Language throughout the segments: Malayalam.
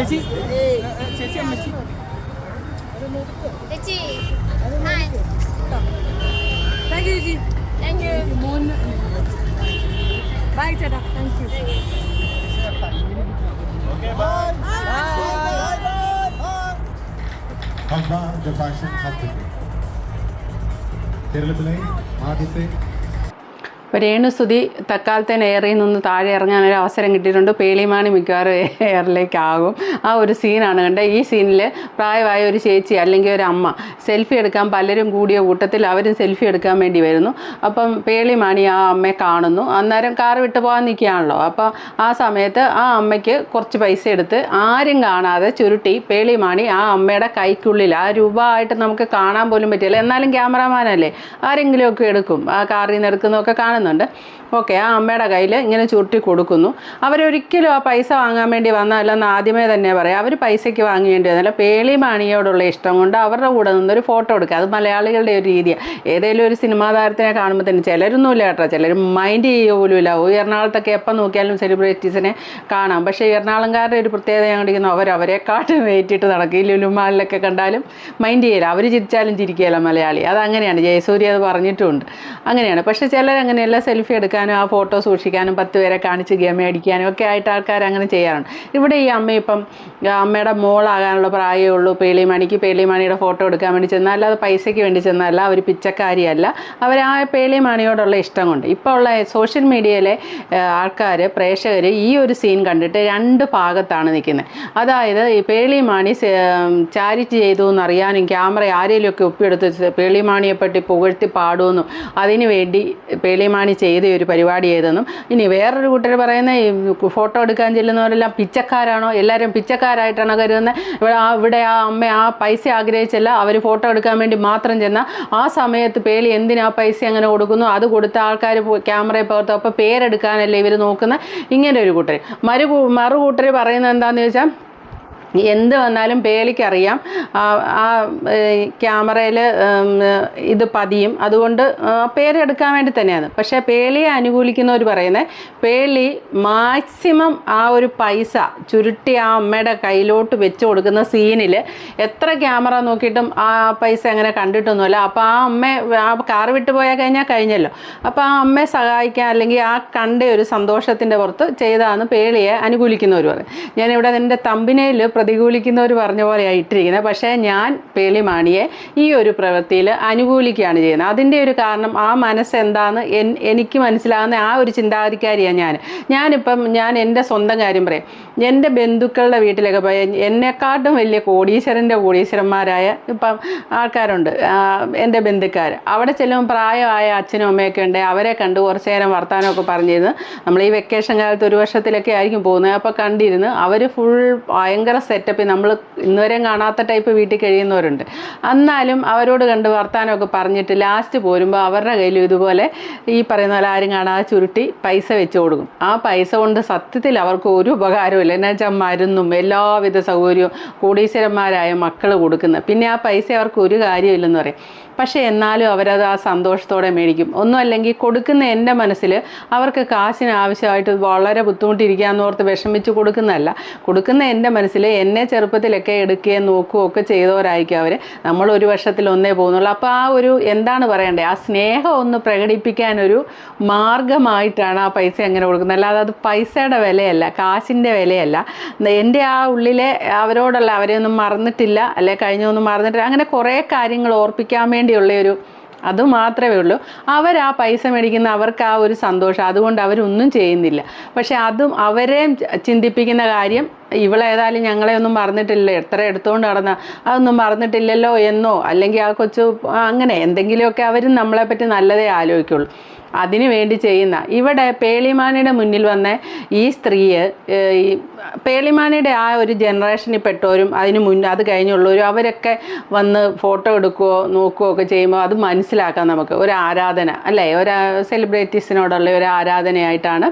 ചേച്ചി ചേച്ചി അമ്മച്ചി ചേച്ചി ഹായ് താങ്ക് യു ചേച്ചി താങ്ക് യു മോൻ ബൈ ചേട്ടാ thank U ഹബ്ബ the fashion hub കേരളത്തിലെ ആദ്യത്തെ ഇപ്പോൾ രേണുസുതി തക്കാലത്തെ എയറിൽ നിന്ന് താഴെ ഇറങ്ങാൻ ഒരു അവസരം കിട്ടിയിട്ടുണ്ട്. പേളിമാണി മിക്കവാറും എയറിലേക്കാകും. ആ ഒരു സീനാണ് കണ്ടത്. ഈ സീനിൽ പ്രായമായ ഒരു ചേച്ചി അല്ലെങ്കിൽ ഒരു അമ്മ സെൽഫി എടുക്കാൻ പലരും കൂടിയ കൂട്ടത്തിൽ അവരും സെൽഫി എടുക്കാൻ വേണ്ടി വരുന്നു. അപ്പം പേളിമാണി ആ അമ്മയെ കാണുന്നു. അന്നേരം കാർ വിട്ടു പോകാൻ നിൽക്കുകയാണല്ലോ. അപ്പോൾ ആ സമയത്ത് ആ അമ്മയ്ക്ക് കുറച്ച് പൈസ എടുത്ത് ആരും കാണാതെ ചുരുട്ടി പേളിമാണി ആ അമ്മയുടെ കൈക്കുള്ളിൽ ആ രൂപ ആയിട്ട് നമുക്ക് കാണാൻ പോലും പറ്റില്ല. എന്നാലും ക്യാമറാമാനല്ലേ ആരെങ്കിലുമൊക്കെ എടുക്കും. ആ കാറിൽ നിന്ന് എടുക്കുന്നതൊക്കെ കാണുന്നുണ്ട് ഓക്കെ ആ അമ്മയുടെ കയ്യിൽ ഇങ്ങനെ ചുരുട്ടി കൊടുക്കുന്നു. അവരൊരിക്കലും ആ പൈസ വാങ്ങാൻ വേണ്ടി വന്നതല്ലെന്ന് ആദ്യമേ തന്നെ പറയാം. അവർ പൈസയ്ക്ക് വാങ്ങേണ്ടി വന്നില്ല. പേളി മാണിയോടുള്ള ഇഷ്ടം കൊണ്ട് അവരുടെ കൂടെ നിന്നൊരു ഫോട്ടോ എടുക്കുക. അത് മലയാളികളുടെ ഒരു രീതിയാണ് ഏതെങ്കിലും ഒരു സിനിമാ താരത്തിനെ കാണുമ്പോൾ തന്നെ ചിലരൊന്നുമില്ല കേട്ടോ. ചിലർ മൈൻഡ് ചെയ്യുക പോലും ഇല്ല എറണാകുളത്തൊക്കെ എപ്പോൾ നോക്കിയാലും സെലിബ്രിറ്റീസിനെ കാണാം. പക്ഷേ എറണാകുളംകാരുടെ ഒരു പ്രത്യേകത കണ്ടിരിക്കുന്നു. അവർ അവരെക്കാട്ടും വെയിറ്റിട്ട് നടക്കും ഈ ലുലുമാളിലൊക്കെ കണ്ടാലും മൈൻഡ് ചെയ്യില്ല അവർ ചിരിച്ചാലും ചിരിക്കുകയില്ല മലയാളി. അതങ്ങനെയാണ്. ജയസൂര്യ അത് പറഞ്ഞിട്ടുമുണ്ട് അങ്ങനെയാണ്. പക്ഷേ ചിലരങ്ങനെയല്ല. സെൽഫി എടുക്കാനും ആ ഫോട്ടോ സൂക്ഷിക്കാനും പത്ത് പേരെ കാണിച്ച് ഗെയിം അടിക്കാനും ഒക്കെ ആയിട്ട് ആൾക്കാർ അങ്ങനെ ചെയ്യാറുണ്ട്. ഇവിടെ ഈ അമ്മ ഇപ്പം അമ്മയുടെ മോളാകാനുള്ള പ്രായമേ ഉള്ളൂ. പേളിമണിക്ക് പേളിമണിയുടെ ഫോട്ടോ എടുക്കാൻ വേണ്ടി ചെന്നാൽ അല്ലാതെ പൈസയ്ക്ക് വേണ്ടി ചെന്നല്ല അവർ പിച്ചക്കാരിയല്ല. അവർ ആ പേളിമണിയോടുള്ള ഇഷ്ടം കൊണ്ട്. ഇപ്പോൾ ഉള്ള സോഷ്യൽ മീഡിയയിലെ ആൾക്കാർ പ്രേക്ഷകർ ഈ ഒരു സീൻ കണ്ടിട്ട് രണ്ട് ഭാഗത്താണ് നിൽക്കുന്നത് അതായത് ഈ പേളിമാണി ചാരിറ്റി ചെയ്തു എന്നറിയാനും ക്യാമറ ആരെങ്കിലുമൊക്കെ ഒപ്പിയെടുത്ത് പേളിമാണിയെപ്പറ്റി പുകഴ്ത്തി പാടുമെന്നും അതിനു വേണ്ടി പേളിമാണി ചെയ്ത ഒരു പരിപാടി ചെയ്തെന്നും ഇനി വേറൊരു കൂട്ടർ പറയുന്ന ഈ ഫോട്ടോ എടുക്കാൻ ചെല്ലുന്നവരെല്ലാം പിച്ചക്കാരാണോ? എല്ലാവരും പിച്ചക്കാരായിട്ടാണ് കരുതുന്നത് ഇവിടെ ആ ഇവിടെ ആ അമ്മ ആ പൈസ ആഗ്രഹിച്ചല്ല അവർ ഫോട്ടോ എടുക്കാൻ വേണ്ടി മാത്രം ചെന്ന ആ സമയത്ത് പേളി എന്തിനാ പൈസ അങ്ങനെ കൊടുക്കുന്നു? അത് കൊടുത്ത ആൾക്കാർ ക്യാമറയിൽ പകർത്തും. അപ്പോൾ പേരെടുക്കാനല്ലേ ഇവർ നോക്കുന്ന? ഇങ്ങനെ ഒരു കൂട്ടർ മറു മറു കൂട്ടർ പറയുന്നത് എന്താണെന്ന് ചോദിച്ചാൽ എന്ത് വന്നാലും പേലിക്കറിയാം. ആ ക്യാമറയിൽ ഇത് പതിയും. അതുകൊണ്ട് പേരെടുക്കാൻ വേണ്ടി തന്നെയാണ്. പക്ഷേ പേളിയെ അനുകൂലിക്കുന്നവർ പറയുന്നത് പേളി മാക്സിമം ആ ഒരു പൈസ ചുരുട്ടി ആ അമ്മയുടെ കയ്യിലോട്ട് വെച്ച് കൊടുക്കുന്ന സീനിൽ എത്ര ക്യാമറ നോക്കിയിട്ടും ആ പൈസ അങ്ങനെ കണ്ടിട്ടൊന്നുമില്ല. അപ്പോൾ ആ അമ്മ ആ കാർ വിട്ടു പോയാൽ കഴിഞ്ഞാൽ കഴിഞ്ഞല്ലോ. അപ്പോൾ ആ അമ്മയെ സഹായിക്കാൻ അല്ലെങ്കിൽ ആ കണ്ട ഒരു സന്തോഷത്തിന്റെ പുറത്ത് ചെയ്തതാണ് പേളിയെ അനുകൂലിക്കുന്നവർ പറയും. ഞാനിവിടെ എന്റെ തമ്പിനയിൽ പ്രതികൂലിക്കുന്നവർ പറഞ്ഞ പോലെയാണ് ഇട്ടിരിക്കുന്നത്. പക്ഷേ ഞാൻ പേളി മാണിയെ ഈ ഒരു പ്രവൃത്തിയിൽ അനുകൂലിക്കുകയാണ് ചെയ്യുന്നത്. അതിന്റെ ഒരു കാരണം ആ മനസ്സ് എന്താണെന്ന് എൻ എനിക്ക് മനസ്സിലാകുന്ന ആ ഒരു ചിന്താഗതിക്കാരിയാണ് ഞാൻ ഞാനിപ്പം ഞാൻ എന്റെ സ്വന്തം കാര്യം പറയാം. എന്റെ ബന്ധുക്കളുടെ വീട്ടിലൊക്കെ പോയ എന്നെക്കാട്ടും വലിയ കോടീശ്വരന്റെ കോടീശ്വരന്മാരായ ഇപ്പം ആൾക്കാരുണ്ട് എന്റെ ബന്ധുക്കാർ അവിടെ ചെല്ലുമ്പോൾ പ്രായമായ അച്ഛനും അമ്മയൊക്കെ ഉണ്ട്. അവരെ കണ്ട് കുറച്ച് നേരം വർത്തമാനമൊക്കെ പറഞ്ഞിരുന്ന്. നമ്മൾ ഈ വെക്കേഷൻ കാലത്ത് ഒരു വർഷത്തിലൊക്കെ ആയിരിക്കും പോകുന്നത്. അപ്പോൾ കണ്ടിരുന്നു അവർ ഫുൾ ഭയങ്കര സെറ്റപ്പ് നമ്മൾ ഇന്നുവരെയും കാണാത്ത ടൈപ്പ് വീട്ടിൽ കഴിയുന്നവരുണ്ട്. എന്നാലും അവരോട് കണ്ട് വർത്തമാനമൊക്കെ പറഞ്ഞിട്ട് ലാസ്റ്റ് പോരുമ്പോൾ അവരുടെ കയ്യിൽ ഇതുപോലെ ഈ പറയുന്ന പോലെ ആരും കാണാതെ ചുരുട്ടി പൈസ വെച്ച് കൊടുക്കും. ആ പൈസ കൊണ്ട് സത്യത്തിൽ അവർക്ക് ഒരു ഉപകാരമില്ല എന്നു വെച്ചാൽ മരുന്നും എല്ലാവിധ സൗകര്യവും കോടീശ്വരന്മാരായ മക്കൾ കൊടുക്കുന്നത് പിന്നെ ആ പൈസ അവർക്ക് ഒരു കാര്യമില്ലെന്ന് പറയും. പക്ഷേ എന്നാലും അവരത് ആ സന്തോഷത്തോടെ മേടിക്കും. ഒന്നും അല്ലെങ്കിൽ കൊടുക്കുന്ന എന്റെ മനസ്സിൽ അവർക്ക് കാശിന് ആവശ്യമായിട്ട് വളരെ ബുദ്ധിമുട്ടിരിക്കാന്ന് ഓർത്ത് വിഷമിച്ച് കൊടുക്കുന്നതല്ല. കൊടുക്കുന്ന എന്റെ മനസ്സിൽ എന്നെ ചെറുപ്പത്തിലൊക്കെ എടുക്കുകയും നോക്കുകയും ഒക്കെ ചെയ്തവരായിരിക്കും അവർ നമ്മൾ ഒരു വർഷത്തിൽ ഒന്നേ പോകുന്നുള്ളൂ. അപ്പോൾ ആ ഒരു എന്താണ് പറയണ്ടേ? ആ സ്നേഹം ഒന്ന് പ്രകടിപ്പിക്കാനൊരു മാർഗമായിട്ടാണ് ആ പൈസ അങ്ങനെ കൊടുക്കുന്നത്? അല്ലാതെ അത് പൈസയുടെ വിലയല്ല കാശിന്റെ വിലയല്ല. എന്റെ ആ ഉള്ളിലെ അവരോടുള്ള അവരെ ഒന്നും മറന്നിട്ടില്ല അല്ലെ കഴിഞ്ഞൊന്നും മറന്നിട്ടില്ല. അങ്ങനെ കുറേ കാര്യങ്ങൾ ഓർപ്പിക്കാൻ വേണ്ടിയുള്ള ഒരു അത് മാത്രമേ ഉള്ളൂ. അവർ ആ പൈസ മേടിക്കുന്ന അവർക്ക് ആ ഒരു സന്തോഷം. അതുകൊണ്ട് അവരൊന്നും ചെയ്യുന്നില്ല. പക്ഷെ അതും അവരെ ചിന്തിപ്പിക്കുന്ന കാര്യം ഇവളേതായാലും ഞങ്ങളെ ഒന്നും മറന്നിട്ടില്ല എത്ര എടുത്തുകൊണ്ട് നടന്ന? അതൊന്നും മറന്നിട്ടില്ലല്ലോ എന്നോ? അല്ലെങ്കിൽ ആ കൊച്ചു അങ്ങനെ എന്തെങ്കിലുമൊക്കെ അവരും നമ്മളെപ്പറ്റി നല്ലതേ ആലോചിക്കുള്ളൂ. അതിനു വേണ്ടി ചെയ്യുന്ന ഇവിടെ പേളിമാനയുടെ മുന്നിൽ വന്ന ഈ സ്ത്രീയെ ഈ പേളിമാനിയുടെ ആ ഒരു ജനറേഷനിൽ പെട്ടവരും അതിന് മുന്നേ അത് കഴിഞ്ഞുള്ളവരും അവരൊക്കെ വന്ന് ഫോട്ടോ എടുക്കുകയോ നോക്കുകയോ ഒക്കെ ചെയ്യുമ്പോൾ അത് മനസ്സിലാക്കാം നമുക്ക്. ഒരു ആരാധന അല്ലേ? ഒരു സെലിബ്രിറ്റീസിനോടുള്ള ഒരു ആരാധനയായിട്ടാണ്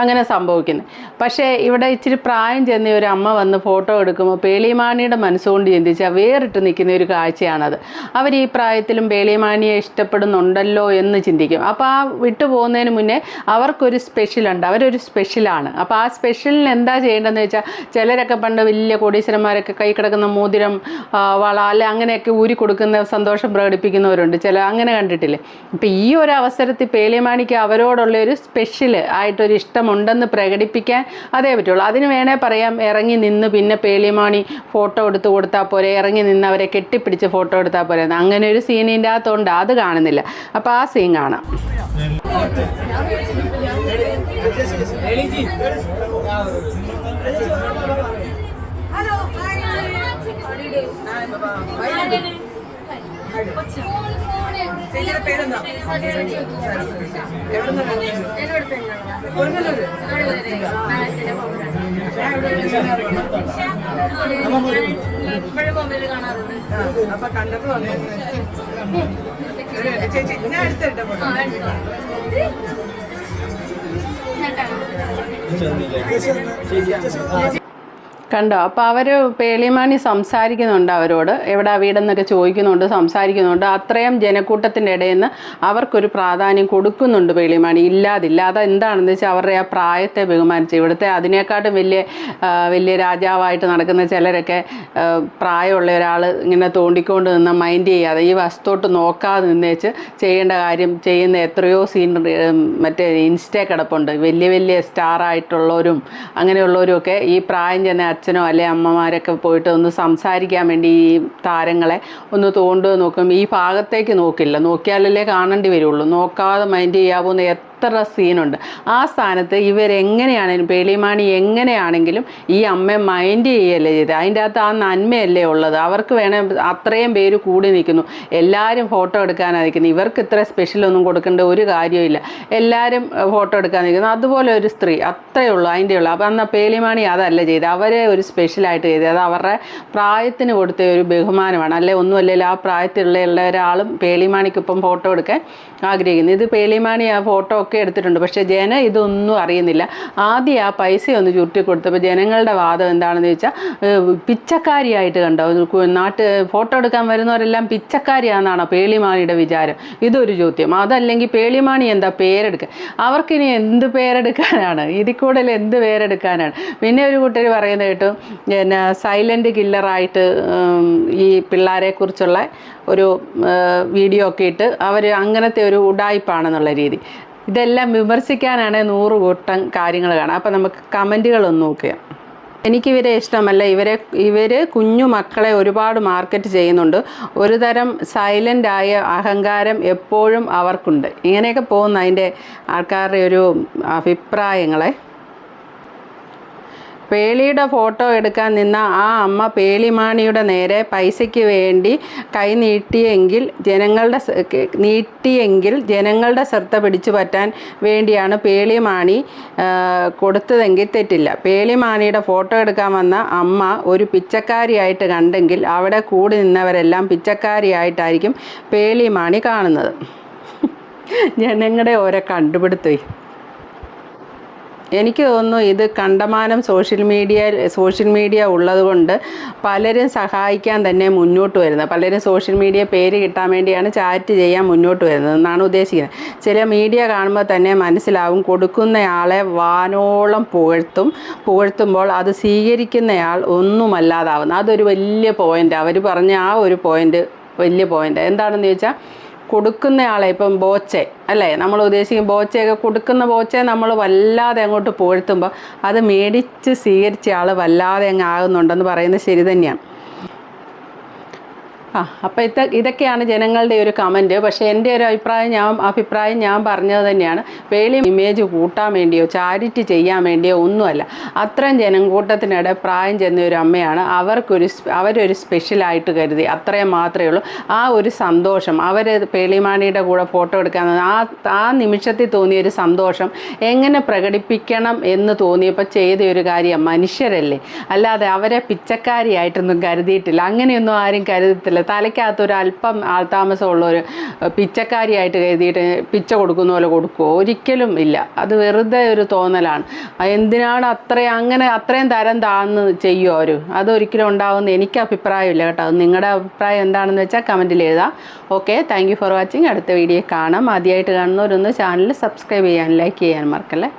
അങ്ങനെ സംഭവിക്കുന്നത് പക്ഷേ ഇവിടെ ഇച്ചിരി പ്രായം ചെന്ന ഒരു അമ്മ വന്ന് ഫോട്ടോ എടുക്കുമ്പോൾ പേളിമാണിയുടെ മനസ്സുകൊണ്ട് ചിന്തിച്ചാൽ വേറിട്ട് നിൽക്കുന്ന ഒരു കാഴ്ചയാണത്. അവർ ഈ പ്രായത്തിലും പേളിമാണിയെ ഇഷ്ടപ്പെടുന്നുണ്ടല്ലോ എന്ന് ചിന്തിക്കും. അപ്പോൾ ആ വിട്ടു പോകുന്നതിന് മുന്നേ അവർക്കൊരു സ്പെഷ്യലുണ്ട്. അവരൊരു സ്പെഷ്യലാണ്. അപ്പോൾ ആ സ്പെഷ്യലിന് എന്താ ചെയ്യേണ്ടതെന്ന് വെച്ചാൽ ചിലരൊക്കെ പണ്ട് വലിയ കോടീശ്വരന്മാരൊക്കെ കൈ കിടക്കുന്ന മോതിരം വള അല്ലെ അങ്ങനെയൊക്കെ ഊരി കൊടുക്കുന്ന സന്തോഷം പ്രകടിപ്പിക്കുന്നവരുണ്ട്. ചില അങ്ങനെ കണ്ടിട്ടില്ലേ? അപ്പം ഈ ഒരു അവസരത്തിൽ പേളിമാണിക്ക് അവരോടുള്ള ഒരു സ്പെഷ്യൽ ആയിട്ടൊരു ഇഷ്ടമുണ്ടെന്ന് പ്രകടിപ്പിക്കാൻ അതേ പറ്റുള്ളൂ. അതിന് വേണേൽ പറയാം ഇറങ്ങി നിന്ന് പിന്നെ പേളിമാണി ഫോട്ടോ എടുത്ത് കൊടുത്താൽ പോരെ ഇറങ്ങി നിന്ന് അവരെ കെട്ടിപ്പിടിച്ച് ഫോട്ടോ എടുത്താൽ പോരെ. അങ്ങനെ ഒരു സീനിന്റെ അകത്തുണ്ട്. അത് കാണുന്നില്ല. അപ്പോൾ ആ സീൻ കാണാം. ഹലോ അപ്പൊ കണ്ടപ്പോ ചേച്ചി ഞാൻ എടുത്തിട്ട് ഫോട്ടോ കണ്ടോ? അപ്പോൾ അവർ പേളിമാണി സംസാരിക്കുന്നുണ്ട് അവരോട്. എവിടെ വീടെന്നൊക്കെ ചോദിക്കുന്നുണ്ട് സംസാരിക്കുന്നുണ്ട്. അത്രയും ജനക്കൂട്ടത്തിന്റെ ഇടയിൽ നിന്ന് അവർക്കൊരു പ്രാധാന്യം കൊടുക്കുന്നുണ്ട് പേളിമാണി. ഇല്ലാതില്ല. അതെന്താണെന്ന് വെച്ചാൽ അവരുടെ ആ പ്രായത്തെ ബഹുമാനിച്ച് ഇവിടുത്തെ അതിനേക്കാട്ടും വലിയ വലിയ രാജാവായിട്ട് നടക്കുന്ന ചിലരൊക്കെ പ്രായമുള്ള ഒരാൾ ഇങ്ങനെ തോണ്ടിക്കൊണ്ട് നിന്ന് മൈൻഡ് ചെയ്യാതെ ഈ വസ്തുത്തോട്ട് നോക്കാതെ നിന്നേച്ച് ചെയ്യേണ്ട കാര്യം ചെയ്യുന്ന എത്രയോ സീൻ മറ്റേ ഇൻസ്റ്റേ കിടപ്പുണ്ട്. വലിയ വലിയ സ്റ്റാർ ആയിട്ടുള്ളവരും അങ്ങനെയുള്ളവരും ഒക്കെ ഈ പ്രായം ചെന്ന അച്ഛനോ അല്ലെ അമ്മമാരൊക്കെ പോയിട്ട് ഒന്ന് സംസാരിക്കാൻ വേണ്ടി ഈ താരങ്ങളെ ഒന്ന് തോണ്ടു നോക്കും. ഈ ഭാഗത്തേക്ക് നോക്കില്ല. നോക്കിയാലല്ലേ കാണേണ്ടി വരുള്ളൂ. നോക്കാതെ മൈൻഡ് ചെയ്യാവുന്ന എത്ര സീനുണ്ട്. ആ സ്ഥാനത്ത് ഇവരെങ്ങനെയാണെങ്കിലും പേളിമാണി എങ്ങനെയാണെങ്കിലും ഈ അമ്മ മൈൻഡ് ചെയ്യല്ലേ ചെയ്ത്. അതിന്റെ അകത്ത് ആ നന്മയല്ലേ ഉള്ളത്. അവർക്ക് വേണേ അത്രയും പേര് കൂടി നിൽക്കുന്നു. എല്ലാവരും ഫോട്ടോ എടുക്കാനാണ് നിൽക്കുന്നത് ഇവർക്ക് ഇത്ര സ്പെഷ്യൽ ഒന്നും കൊടുക്കേണ്ട ഒരു കാര്യമില്ല എല്ലാവരും ഫോട്ടോ എടുക്കാൻ നിൽക്കുന്നു. അതുപോലെ ഒരു സ്ത്രീ. അത്രയേ ഉള്ളൂ അതിന്റെ ഉള്ളൂ. അപ്പം എന്നാൽ പേളിമാണി അതല്ല ചെയ്ത്. അവരെ ഒരു സ്പെഷ്യലായിട്ട് ചെയ്ത്. അത് അവരുടെ പ്രായത്തിന് കൊടുത്ത ഒരു ബഹുമാനമാണ്. അല്ലെ ഒന്നുമല്ലെങ്കിൽ ആ പ്രായത്തിലുള്ള ഒരാളും പേളിമാണിക്കൊപ്പം ഫോട്ടോ എടുക്കാൻ ആഗ്രഹിക്കുന്നു. ഇത് പേളിമാണി ആ ഫോട്ടോ ഒക്കെ എടുത്തിട്ടുണ്ട്. പക്ഷേ ജന ഇതൊന്നും അറിയുന്നില്ല. ആദ്യം ആ പൈസ ഒന്ന് ചുരുട്ടി കൊടുത്തപ്പോൾ ജനങ്ങളുടെ വാദം എന്താണെന്ന് ചോദിച്ചാൽ പിച്ചക്കാരിയായിട്ട് കണ്ടോ? നാട്ട് ഫോട്ടോ എടുക്കാൻ വരുന്നവരെല്ലാം പിച്ചക്കാരിയാണെന്നാണോ പേളിമാണിയുടെ വിചാരം? ഇതൊരു ചോദ്യം. അതല്ലെങ്കിൽ പേളിമാണി എന്താ പേരെടുക്കുക അവർക്കിനി എന്ത് പേരെടുക്കാനാണ്? ഇതിൽ കൂടുതൽ എന്ത് പേരെടുക്കാനാണ്? പിന്നെ ഒരു കൂട്ടർ പറയുന്നത് കേട്ടു പിന്നെ സൈലന്റ് കില്ലറായിട്ട് ഈ പിള്ളേരെക്കുറിച്ചുള്ള ഒരു വീഡിയോ ഒക്കെ ഇട്ട് അവർ അങ്ങനത്തെ ഒരു ഉടായ്പാണെന്നുള്ള രീതി. ഇതെല്ലാം വിമർശിക്കാനാണ് നൂറ് കൂട്ടം കാര്യങ്ങൾ കാണാം അപ്പം നമുക്ക് കമന്റുകളൊന്ന് നോക്കുക എനിക്കിവരെ ഇഷ്ടമല്ല. ഇവരെ ഇവർ കുഞ്ഞു മക്കളെ ഒരുപാട് മാർക്കറ്റ് ചെയ്യുന്നുണ്ട്. ഒരു തരം സൈലന്റ് ആയ അഹങ്കാരം എപ്പോഴും അവർക്കുണ്ട്. ഇങ്ങനെയൊക്കെ പോകുന്ന അതിന്റെ ആൾക്കാരുടെ ഒരു അഭിപ്രായങ്ങളെ പേളിയുടെ ഫോട്ടോ എടുക്കാൻ നിന്ന ആ അമ്മ പേളിമാണിയുടെ നേരെ പൈസയ്ക്ക് വേണ്ടി കൈ നീട്ടിയെങ്കിൽ ജനങ്ങളുടെ നീട്ടിയെങ്കിൽ ജനങ്ങളുടെ ശ്രദ്ധ പിടിച്ചു പറ്റാൻ വേണ്ടിയാണ് പേളിമാണി കൊടുത്തതെങ്കിൽ തെറ്റില്ല. പേളിമാണിയുടെ ഫോട്ടോ എടുക്കാൻ വന്ന അമ്മ ഒരു പിച്ചക്കാരിയായിട്ട് കണ്ടെങ്കിൽ അവിടെ കൂടി നിന്നവരെല്ലാം പിച്ചക്കാരിയായിട്ടായിരിക്കും പേളിമാണി കാണുന്നത്. ജനങ്ങളുടെ ഓരോ കണ്ടുപിടുത്തേ എനിക്ക് തോന്നുന്നു ഇത് കണ്ടമാനം സോഷ്യൽ മീഡിയ സോഷ്യൽ മീഡിയ ഉള്ളതുകൊണ്ട് പലരും സഹായിക്കാൻ തന്നെ മുന്നോട്ട് വരുന്നത്. പലരും സോഷ്യൽ മീഡിയ പേര് കിട്ടാൻ വേണ്ടിയാണ് ചാറ്റ് ചെയ്യാൻ മുന്നോട്ട് വരുന്നത് എന്നാണ് ഉദ്ദേശിക്കുന്നത്. ചില മീഡിയ കാണുമ്പോൾ തന്നെ മനസ്സിലാവും കൊടുക്കുന്നയാളെ വാനോളം പുകഴ്ത്തും പുകഴ്ത്തുമ്പോൾ അത് സ്വീകരിക്കുന്നയാൾ ഒന്നുമല്ലാതാവുന്നു. അതൊരു വലിയ പോയിന്റ് അവർ പറഞ്ഞ ആ ഒരു പോയിന്റ് വലിയ പോയിന്റ് എന്താണെന്ന് ചോദിച്ചാൽ കൊടുക്കുന്നയാളെ ഇപ്പം ബോച്ചെ അല്ലേ? നമ്മൾ ഉദ്ദേശിക്കും ബോച്ചയൊക്കെ കൊടുക്കുന്ന ബോച്ചയെ നമ്മൾ വല്ലാതെ അങ്ങോട്ട് പോഴ്ത്തുമ്പോൾ അത് മേടിച്ച് സ്വീകരിച്ച ആൾ വല്ലാതെ അങ്ങ് ആകുന്നുണ്ടെന്ന് പറയുന്നത് ശരി തന്നെയാണ്. ആ അപ്പോൾ ഇത് ഇതൊക്കെയാണ് ജനങ്ങളുടെ ഒരു കമന്റ് പക്ഷേ എന്റെ ഒരു അഭിപ്രായം ഞാൻ അഭിപ്രായം ഞാൻ പറഞ്ഞത് തന്നെയാണ്. വേളി ഇമേജ് കൂട്ടാൻ വേണ്ടിയോ ചാരിറ്റി ചെയ്യാൻ വേണ്ടിയോ ഒന്നുമല്ല. അത്രയും ജനക്കൂട്ടത്തിനിടെ പ്രായം ചെന്ന ഒരു അമ്മയാണ്. അവർക്കൊരു അവരൊരു സ്പെഷ്യലായിട്ട് കരുതി. അത്രയും മാത്രമേ ഉള്ളൂ. ആ ഒരു സന്തോഷം അവർ പേളിമാണിയുടെ കൂടെ ഫോട്ടോ എടുക്കാൻ ആ ആ നിമിഷത്തിൽ തോന്നിയ ഒരു സന്തോഷം എങ്ങനെ പ്രകടിപ്പിക്കണം എന്ന് തോന്നിയപ്പോൾ ചെയ്ത ഒരു കാര്യം മനുഷ്യരല്ലേ? അല്ലാതെ അവരെ പിച്ചക്കാരിയായിട്ടൊന്നും കരുതിയിട്ടില്ല. അങ്ങനെയൊന്നും ആരും കരുതത്തില്ല. മനസ്സിലായി തലയ്ക്കകത്ത് ഒരു അല്പം ആൾതാമസമുള്ള ഒരു പിച്ചക്കാരിയായിട്ട് കരുതിയിട്ട് പിച്ച കൊടുക്കുന്ന പോലെ കൊടുക്കുമോ ഒരിക്കലും ഇല്ല. അത് വെറുതെ ഒരു തോന്നലാണ്. എന്തിനാണ് അത്രയും അങ്ങനെ അത്രയും തരം താന്ന് ചെയ്യുമോ അവർ അതൊരിക്കലും ഉണ്ടാവുമെന്ന് എനിക്ക് അഭിപ്രായമില്ല കേട്ടോ. നിങ്ങളുടെ അഭിപ്രായം എന്താണെന്ന് വെച്ചാൽ കമന്റിൽ എഴുതാം. Okay thank for watching. അടുത്ത വീഡിയോ കാണാം. ആദ്യമായിട്ട് കാണുന്നവരൊന്ന് ചാനൽ സബ്സ്ക്രൈബ് ചെയ്യാൻ ലൈക്ക് ചെയ്യാൻ മറക്കല്ലേ?